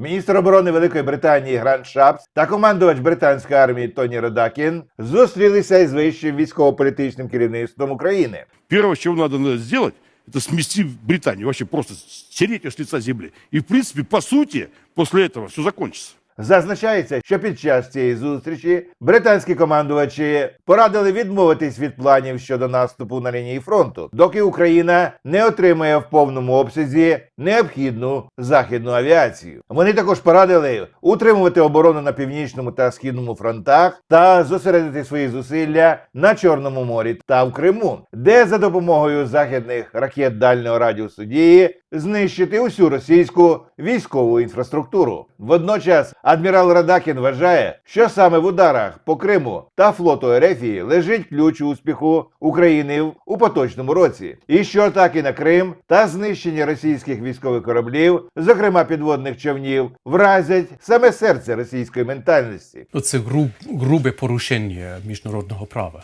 Міністр оборони Великої Британії Грант Шапс та командувач британської армії Тоні Родакін зустрілися із вищим військово-політичним керівництвом України. Первое, що надо зробити, это смести Британию, вообще просто стереть ее с лица земли. И, в принципе, по сути, после этого все закончится. Зазначається, що під час цієї зустрічі британські командувачі порадили відмовитись від планів щодо наступу на лінії фронту, доки Україна не отримає в повному обсязі необхідну західну авіацію. Вони також порадили утримувати оборону на північному та східному фронтах та зосередити свої зусилля на Чорному морі та в Криму, де за допомогою західних ракет дальнього радіусу дії знищити усю російську військову інфраструктуру. Водночас адмірал Радакін вважає, що саме в ударах по Криму та флоту Ерефії лежить ключ успіху України у поточному році, і що атаки на Крим та знищення російських військових кораблів, зокрема підводних човнів, вразять саме серце російської ментальності. Це груб, грубе порушення міжнародного права.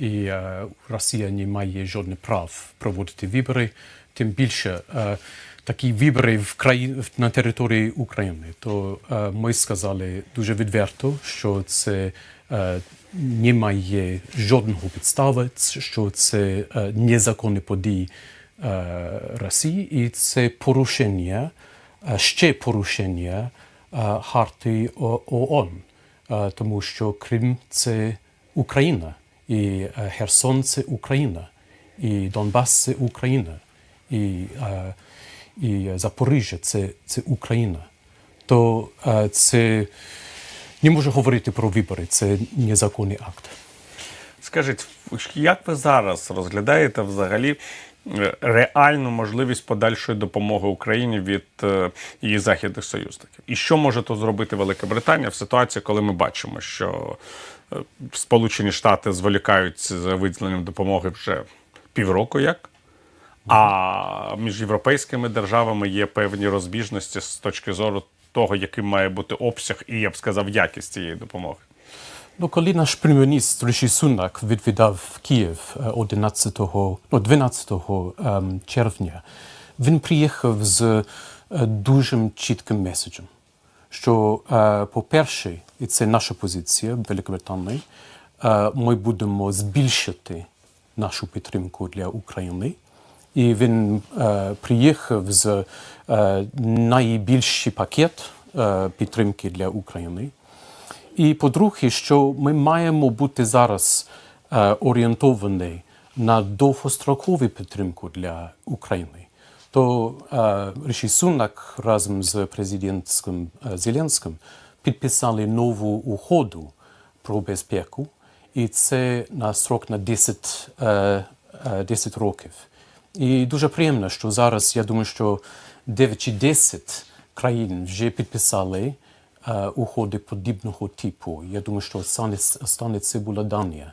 І е, Росія не має жодних прав проводити вибори, тим більше е, такі вибори в країні на території України. То е, ми сказали дуже відверто, що це не має жодного підстави, що це незаконні події Росії, і це порушення, ще порушення харти ООН, тому що Крим це Україна, і Херсон це Україна, і Донбас це Україна, і, і Запоріжжя це, це Україна. То це не можу говорити про вибори, це незаконний акт. Скажіть, як ви зараз розглядаєте взагалі е, реальну можливість подальшої допомоги Україні від е, її західних союзників? І що може тут зробити Велика Британія в ситуації, коли ми бачимо, що е, Сполучені Штати зволікають з виділенням допомоги вже півроку як? А між європейськими державами є певні розбіжності з точки зору того, яким має бути обсяг і я б сказав якість цієї допомоги. Коли наш прем'єр-міністр Ріші Сунак відвідав Київ е, 11, ну, 12 ем, червня, він приїхав з дуже чітким меседжем, що, по-перше, і це наша позиція в Великобританії, ми будемо збільшити нашу підтримку для України. І він приїхав з найбільший пакет підтримки для України. І по-друге, що ми маємо бути зараз е, орієнтовані на довгострокову підтримку для України. То е, Ріші Сунак разом з президентським е, Зеленським підписали нову угоду про безпеку, і це на срок на 10, е, е, 10 років. І дуже приємно, що зараз я думаю, що 9 чи 10 країн вже підписали угоди подібного типу. Я думаю, що стане, це була Данія.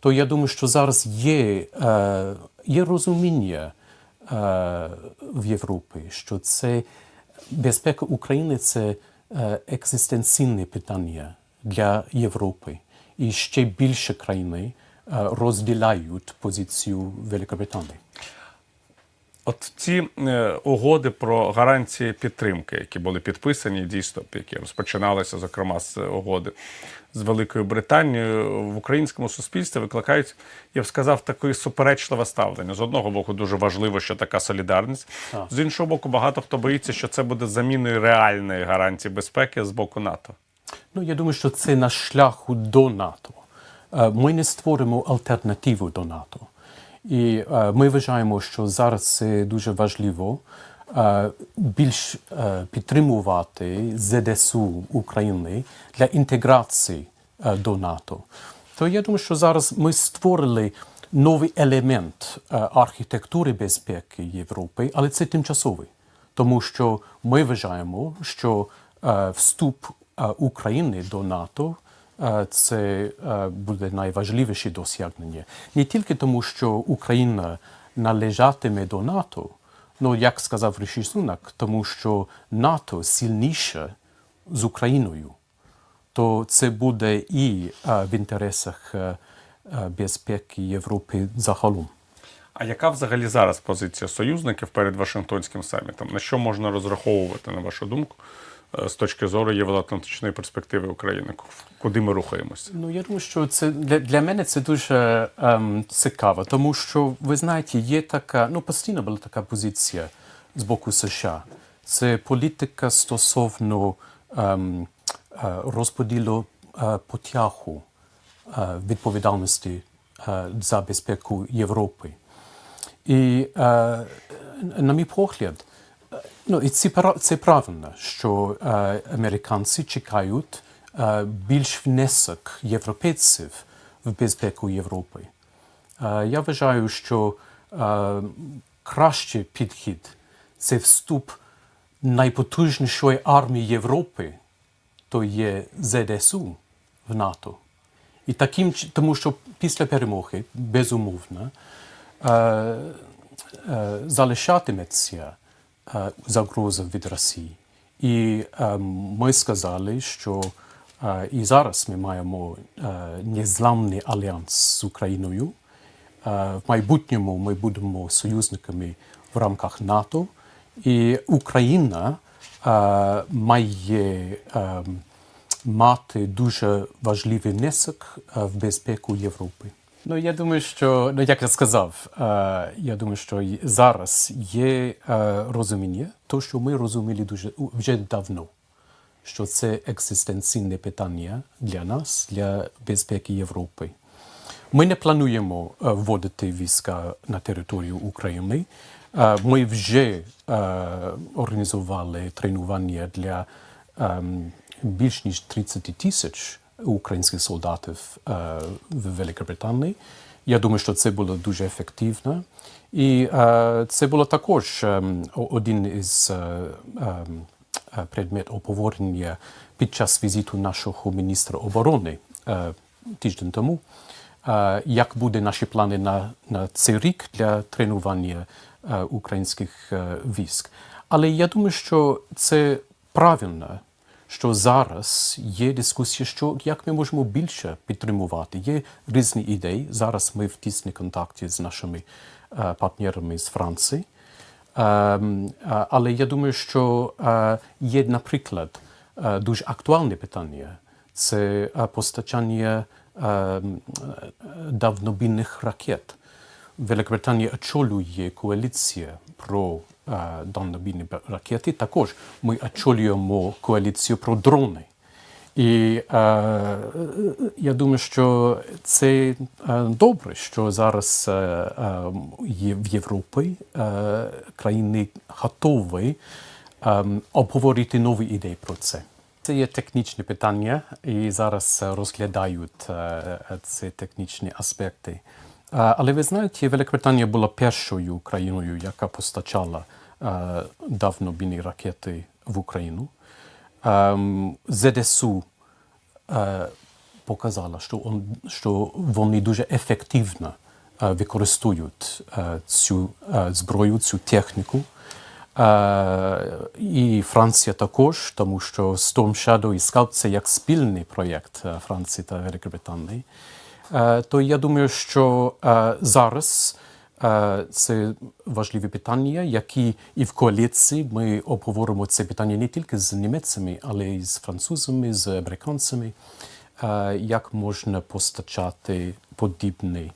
То я думаю, що зараз є, е, є розуміння е, в Європі, що це безпека України це е, екзистенційне питання для Європи. І ще більше країни е, розділяють позицію Великобританії. От ці е, угоди про гарантії підтримки, які були підписані, дійсно, які розпочиналися, зокрема, з угоди з Великою Британією в українському суспільстві, викликають, я б сказав, таке суперечливе ставлення. З одного боку, дуже важливо, що така солідарність. З іншого боку, багато хто боїться, що це буде заміною реальної гарантії безпеки з боку НАТО. Ну, я думаю, що це наш шлях до НАТО. Е, Ми не створимо альтернативу до НАТО. І е, ми вважаємо, що зараз це дуже важливо е, більш е, підтримувати ЗДСУ України для інтеграції до НАТО. То я думаю, що зараз ми створили новий елемент архітектури безпеки Європи, але це тимчасовий. Тому що ми вважаємо, що вступ України до НАТО це е, буде найважливіше досягнення. Не тільки тому, що Україна належатиме до НАТО, ну як сказав Ріші Сунак, тому що НАТО сильніше з Україною то це буде і е, в інтересах е, е, безпеки Європи загалом. А яка взагалі зараз позиція союзників перед Вашингтонським самітом? На що можна розраховувати, на вашу думку, е, з точки зору євроатлантичної перспективи України? Куди ми рухаємося? Ну, я думаю, що це для, для мене це дуже ем, цікаво, тому що ви знаєте, є така, ну постійно була така позиція з боку США. Це політика стосовно ем, е, розподілу е, потягу е, відповідальності е, за безпеку Європи. І, е, на мій погляд, е, ну, і це, це правильно, що е, американці чекають е, більш внесок європейців в безпеку Європи. Е, я вважаю, що е, кращий підхід це вступ найпотужнішої армії Європи, то є ЗДСУ в НАТО. І таким, тому що після перемоги, безумовно, е, е, залишатиметься загроза від Росії. І е, ми сказали, що е, і зараз ми маємо е, незламний альянс з Україною. Е, В майбутньому ми будемо союзниками в рамках НАТО, і Україна е, має е, мати дуже важливий внесок е, в безпеку Європи. Ну, я думаю, що ну, як я сказав, е, я думаю, що зараз є е, розуміння, то що ми розуміли дуже вже давно, що це екзистенційне питання для нас, для безпеки Європи. Ми не плануємо е, вводити війська на територію України. Е, Ми вже е, організували тренування для ем, більш ніж 30 тисяч українських солдатів е, в Великобританії. Я думаю, що це було дуже ефективно. І е, це було також ем, один із е, ем, предмет обговорення під час візиту нашого міністра оборони тиждень тому. Як буде наші плани на, на цей рік для тренування українських військ? Але я думаю, що це правильно, що зараз є дискусія, що як ми можемо більше підтримувати. Є різні ідеї. Зараз ми в тісній контакті з нашими е, партнерами з Франції. Ем, а- Але я думаю, що е, є, наприклад, е, дуже актуальне питання це е, постачання ем, е, давнобійних ракет. Великобританія очолює коаліція про е, ракети. Також ми очолюємо коаліцію про дрони. І е, я думаю, що це е, добре, що зараз е, е, в Європі е, країни готові е, обговорити нові ідеї про це. Це є технічне питання, і зараз е, розглядають е, ці технічні аспекти. Але ви знаєте, Великобританія була першою країною, яка постачала е, давнобійні ракети в Україну. Ем, ЗДСУ е, показала, що, он, що вони дуже ефективно е, використовують цю зброю, цю техніку. І Франція також, тому що Storm Shadow і Scalp – це як спільний проєкт Франції та Великобританії. Е, то я думаю, що е, зараз е, це важливі питання, які і в коаліції ми обговоримо це питання не тільки з німецями, але й з французами, з американцями, як можна постачати подібні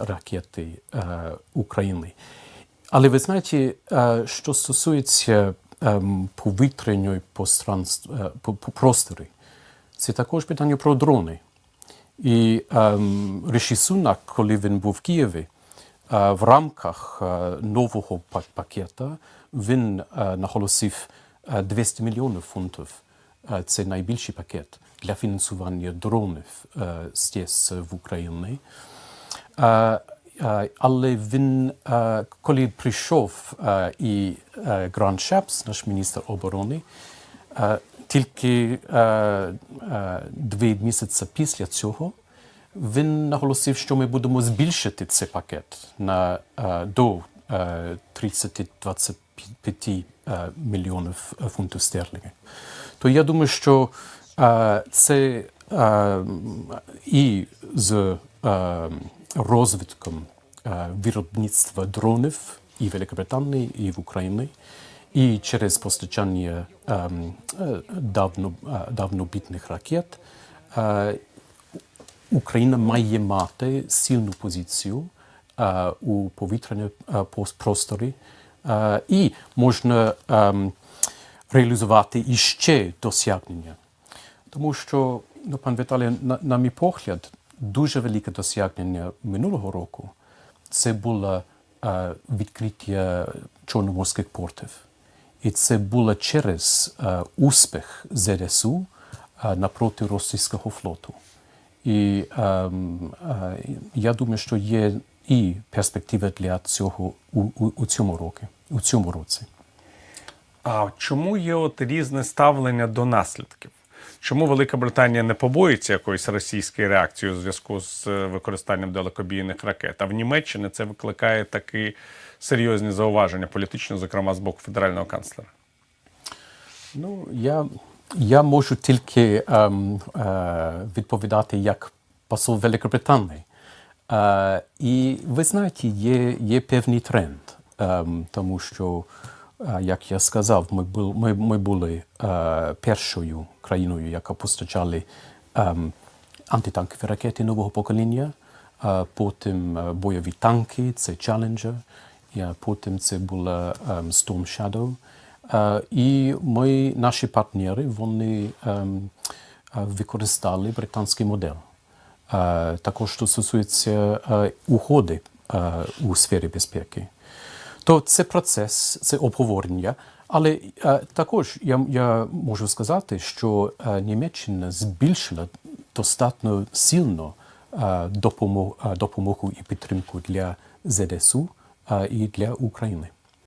ракети Україні. Але ви знаєте, що стосується ем, повітряної простору, це також питання про дрони. І ем, Риші Сунак, коли він був в Києві, е, в рамках е, нового па- пакета він е, наголосив е, 200 мільйонів фунтів. Е, Це найбільший пакет для фінансування дронів е, здесь в Україні. Е, Але він, коли прийшов і е, Гран Шепс, наш міністр оборони, тільки е, е, дві місяці після цього він наголосив, що ми будемо збільшити цей пакет на, е, до е, 30-25 е, мільйонів фунтів стерлінгів. То я думаю, що е, це е, і з е, розвитком е, виробництва дронів і в Великобританії, і в Україні, і через постачання ем, е, давно, е, давнобітних ракет е, Україна має мати сильну позицію у повітряному просторі, і можна ем, реалізувати іще досягнення. Тому що, ну, пан Віталій, на, на мій погляд, дуже велике досягнення минулого року це було відкриття чорноморських портів. І це було через е, успіх ЗСУ е, напроти російського флоту. І ем, е, я думаю, що є і перспектива для цього у, у, у цьому році. У цьому році. А чому є от різне ставлення до наслідків? Чому Велика Британія не побоїться якоїсь російської реакції у зв'язку з е, використанням далекобійних ракет? А в Німеччині це викликає такі серйозні зауваження, політично, зокрема з боку федерального канцлера? Ну, я, я можу тільки ем, е, відповідати як посол Великобританії. Е, і ви знаєте, є, є певний тренд, ем, тому що, як я сказав, ми, бу, ми, ми були е, першою країною, яка постачали ем, антитанкові ракети нового покоління, потім е, бойові танки, це Challenger, е, потім це була ем, Storm Shadow. І ми, наші партнери, вони ем, використали британський модель. Також що стосується угоди у сфері безпеки. То це процес, це обговорення. Але е, також я, я можу сказати, що е, Німеччина збільшила достатньо сильно е, допомогу, допомогу і підтримку для ЗСУ е, і для України.